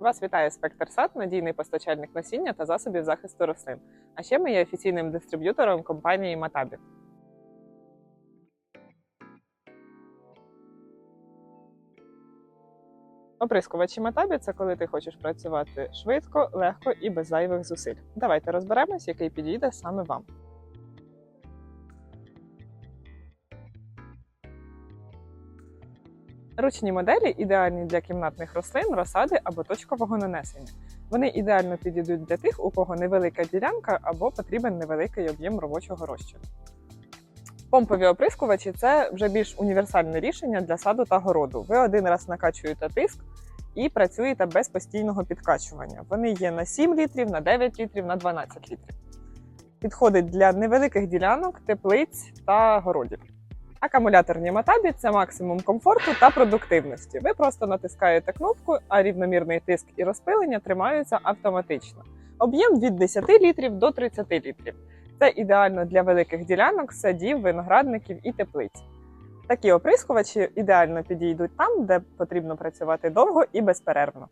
Вас вітає Спектр Сад, надійний постачальник насіння та засобів захисту рослин. А ще ми є офіційним дистриб'ютором компанії Матабі. Оприскувачі Матабі це коли ти хочеш працювати швидко, легко і без зайвих зусиль. Давайте розберемось, який підійде саме вам. Ручні моделі ідеальні для кімнатних рослин, розсади або точкового нанесення. Вони ідеально підійдуть для тих, у кого невелика ділянка або потрібен невеликий об'єм робочого розчину. Помпові оприскувачі це вже більш універсальне рішення для саду та городу. Ви один раз накачуєте тиск і працюєте без постійного підкачування. Вони є на 7 літрів, на 9 літрів, на 12 літрів. Підходить для невеликих ділянок, теплиць та городів. Акумуляторні матабі це максимум комфорту та продуктивності. Ви просто натискаєте кнопку, а рівномірний тиск і розпилення тримаються автоматично. Об'єм від 10 літрів до 30 літрів. Це ідеально для великих ділянок, садів, виноградників і теплиць. Такі оприскувачі ідеально підійдуть там, де потрібно працювати довго і безперервно.